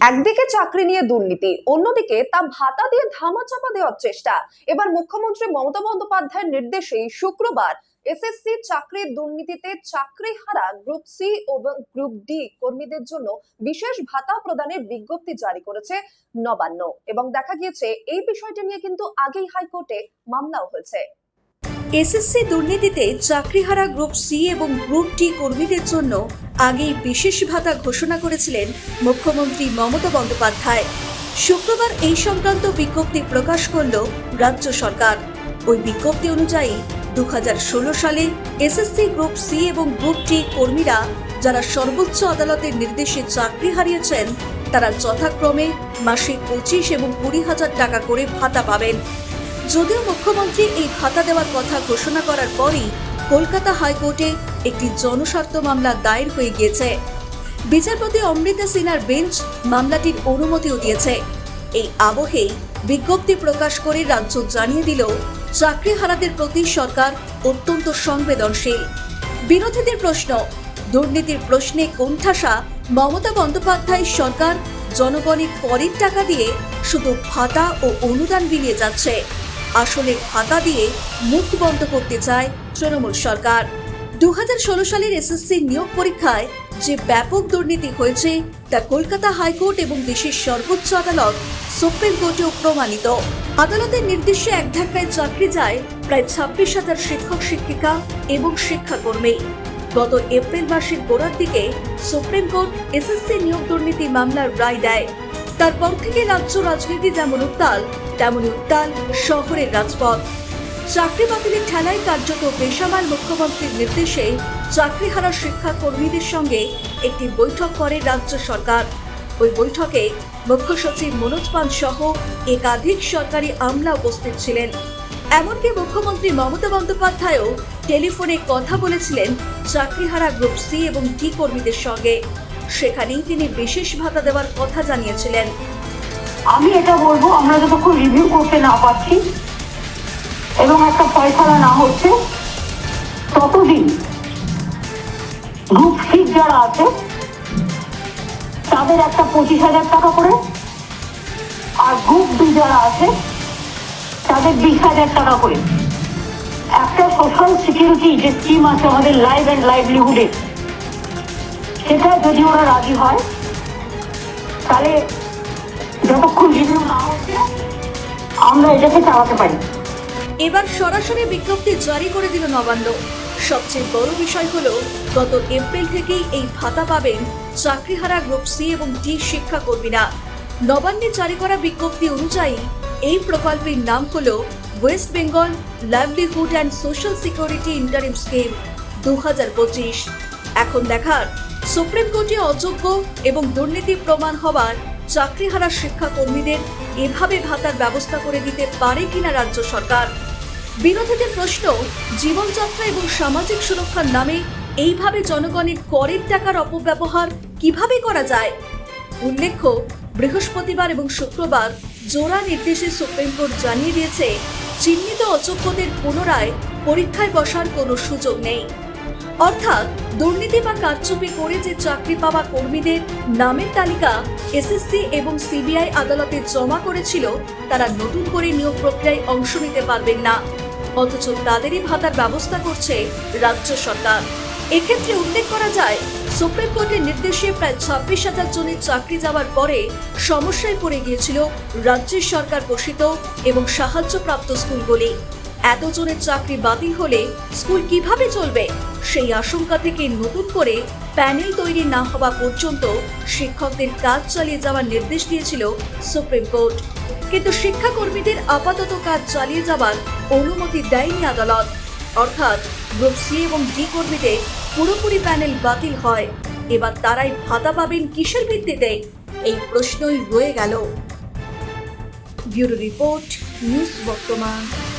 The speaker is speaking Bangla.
একদিকে চাকরি নিয়ে দুর্নীতি, অন্যদিকে তা ভাতা দিয়ে ধামাচাপা দেওয়ার চেষ্টা। এবার মুখ্যমন্ত্রী মমতা বন্দ্যোপাধ্যায়ের নির্দেশেই শুক্রবার এসএসসি চাকরির দুর্নীতিতে চাকরি হারা গ্রুপ সি এবং গ্রুপ ডি কর্মীদের জন্য বিশেষ ভাতা প্রদানের বিজ্ঞপ্তি জারি করেছে নবান্ন। এবং দেখা গিয়েছে, এই বিষয়টি নিয়ে কিন্তু আগেই হাইকোর্টে মামলাও হয়েছে। এসএসসি দুর্নীতিতে চাকরিহারা গ্রুপ সি এবং গ্রুপ ডি কর্মীদের জন্য আগেই বিশেষ ভাতা ঘোষণা করেছিলেন মুখ্যমন্ত্রী মমতা বন্দ্যোপাধ্যায়। শুক্রবার এই সংক্রান্ত বিজ্ঞপ্তি প্রকাশ করল রাজ্য সরকার। ওই বিজ্ঞপ্তি অনুযায়ী দু সালে এসএসসি গ্রুপ সি এবং গ্রুপ ডি কর্মীরা যারা সর্বোচ্চ আদালতের নির্দেশে চাকরি হারিয়েছেন, তারা যথাক্রমে মাসে পঁচিশ এবং কুড়ি হাজার টাকা করে ভাতা পাবেন। যদিও মুখ্যমন্ত্রী এই ভাতা দেওয়ার কথা ঘোষণা করার পরই কলকাতা হাইকোর্টে একটি জনস্বার্থ মামলা দায়ের হয়ে গিয়েছে। বিচারপতি অমৃতা সিনহার বেঞ্চ মামলাটির অনুমতিও দিয়েছে। এই আবহেই বিজ্ঞপ্তি প্রকাশ করে রাজ্য জানিয়ে দিল, চাকরিহারাদের প্রতি সরকার অত্যন্ত সংবেদনশীল। বিরোধীদের প্রশ্ন, দুর্নীতির প্রশ্নে কোণঠাসা মমতা বন্দ্যোপাধ্যায় সরকার জনগণের করের টাকা দিয়ে শুধু ভাতা ও অনুদান বিলিয়ে যাচ্ছে। আসলে ভাতা দিয়ে মুখ বন্ধ করতে চায় তৃণমূল সরকার। দুহাজার ষোলো সালের এসএসসি নিয়োগ পরীক্ষায় যে ব্যাপক দুর্নীতি হয়েছে, তা কলকাতা হাইকোর্ট এবং দেশের সর্বোচ্চ আদালত সুপ্রিম কোর্টেও প্রমাণিত। আদালতের নির্দেশে এক ধাক্কায় চাকরি যায় প্রায় ছাব্বিশ হাজার শিক্ষক, শিক্ষিকা এবং শিক্ষাকর্মী। গত এপ্রিল মাসের গোড়ার দিকে সুপ্রিম কোর্ট এসএসসি নিয়োগ দুর্নীতি মামলার রায় দেয়। তারপর থেকে রাজ্য রাজনীতি যেমন উত্তাল তেমনই উত্তাল শহরের রাজপথ। চাকরি বাতিলের ঠেলায় কার্যত বেসামাল মুখ্যমন্ত্রীর নির্দেশে চাকরিহারা শিক্ষা কর্মীদের সঙ্গে একটি বৈঠক করে রাজ্য সরকার। ওই বৈঠকে মুখ্য সচিব মনোজ পান সহ একাধিক সরকারি আমলা উপস্থিত ছিলেন। এমনকি মুখ্যমন্ত্রী মমতা বন্দ্যোপাধ্যায়ও টেলিফোনে কথা বলেছিলেন চাকরিহারা গ্রুপ সি এবং ডি কর্মীদের সঙ্গে। সেখানেই তিনি বিশেষ ভাতা দেওয়ার কথা জানিয়েছিলেন। আমি এটা বলব, আমরা যতক্ষণ রিভিউ করতে না পারছি এবং একটা ফয়সালা না হচ্ছে, ততদিন গ্রুপ সিট যারা আছে, তাদের একটা পঁচিশ হাজার টাকা করে আর গ্রুপ ডি যারা আছে, তাদের বিশ হাজার টাকা করে। একটা সোশ্যাল সিকিউরিটি যে স্কিম আছে আমাদের লাইফ অ্যান্ড লাইভলিহুডে সেটা যদি ওরা রাজি হয়, তাহলে যতক্ষণ রিভিউ না হচ্ছে, আমরা এটাকে চালাতে পারি। এবার সরাসরি বিজ্ঞপ্তি জারি করে দিল নবান্ন। সবচেয়ে বড় বিষয় হলো, গত এপ্রিল থেকেই এই ভাতা পাবেন চাকরিহারা গ্রুপ সি এবং ডি শিক্ষাকর্মীরা। নবান্নে জারি করা বিজ্ঞপ্তি অনুযায়ী, এই প্রকল্পের নাম হলো West Bengal livelihood and social security interim scheme দু হাজার পঁচিশ। এখন দেখার সুপ্রিম কোর্টে অযোগ্য এবং দুর্নীতি প্রমাণ হবার চাকরিহারা শিক্ষাকর্মীদের এভাবে ভাতার ব্যবস্থা করে দিতে পারে কিনা রাজ্য সরকার? বিরোধীদের প্রশ্ন, জীবনযাত্রা এবং সামাজিক সুরক্ষার নামে এইভাবে জনগণের করের টাকার অপব্যবহার কীভাবে করা যায়? উল্লেখ্য, বৃহস্পতিবার এবং শুক্রবার জোড়া নির্দেশে সুপ্রিম কোর্ট জানিয়ে দিয়েছে, চিহ্নিত অযোগ্যদের পুনরায় পরীক্ষায় বসার কোনো সুযোগ নেই। অর্থাৎ দুর্নীতি বা কারচুপি করে যে চাকরি পাওয়া কর্মীদের নামের তালিকা এসএসসি এবং সিবিআই আদালতে জমা করেছিল, তারা নতুন করে নিয়োগ প্রক্রিয়ায় অংশ নিতে পারবেন না। অথচ তাদেরই ভাতার ব্যবস্থা করছে রাজ্য সরকার। এক্ষেত্রে উল্লেখ করা যায়, সুপ্রিম কোর্টের নির্দেশে প্রায় ছাব্বিশ হাজার জনের চাকরি যাওয়ার পরে সমস্যায় পড়ে গিয়েছিল রাজ্যের সরকার পোষিত এবং সাহায্যপ্রাপ্ত স্কুলগুলি। এতজনের চাকরি বাতিল হলে স্কুল কীভাবে চলবে? সেই আশঙ্কা থেকে নতুন করে প্যানেল তৈরি না হওয়া পর্যন্ত শিক্ষকদের কাজ চালিয়ে যাওয়ার নির্দেশ দিয়েছিল সুপ্রিম কোর্ট। কিন্তু শিক্ষাকর্মীদের আপাতত কাজ চালিয়ে যাওয়ার অনুমতি দেয়নি আদালত। অর্থাৎ গ্রুপ সি এবং ডি কর্মীদের পুরোপুরি প্যানেল বাতিল হয়। এবার তারাই ভাতা পাবেন কিসের ভিত্তিতে? এই প্রশ্নই রয়ে গেল। ব্যুরো রিপোর্ট, নিউজ বর্তমান।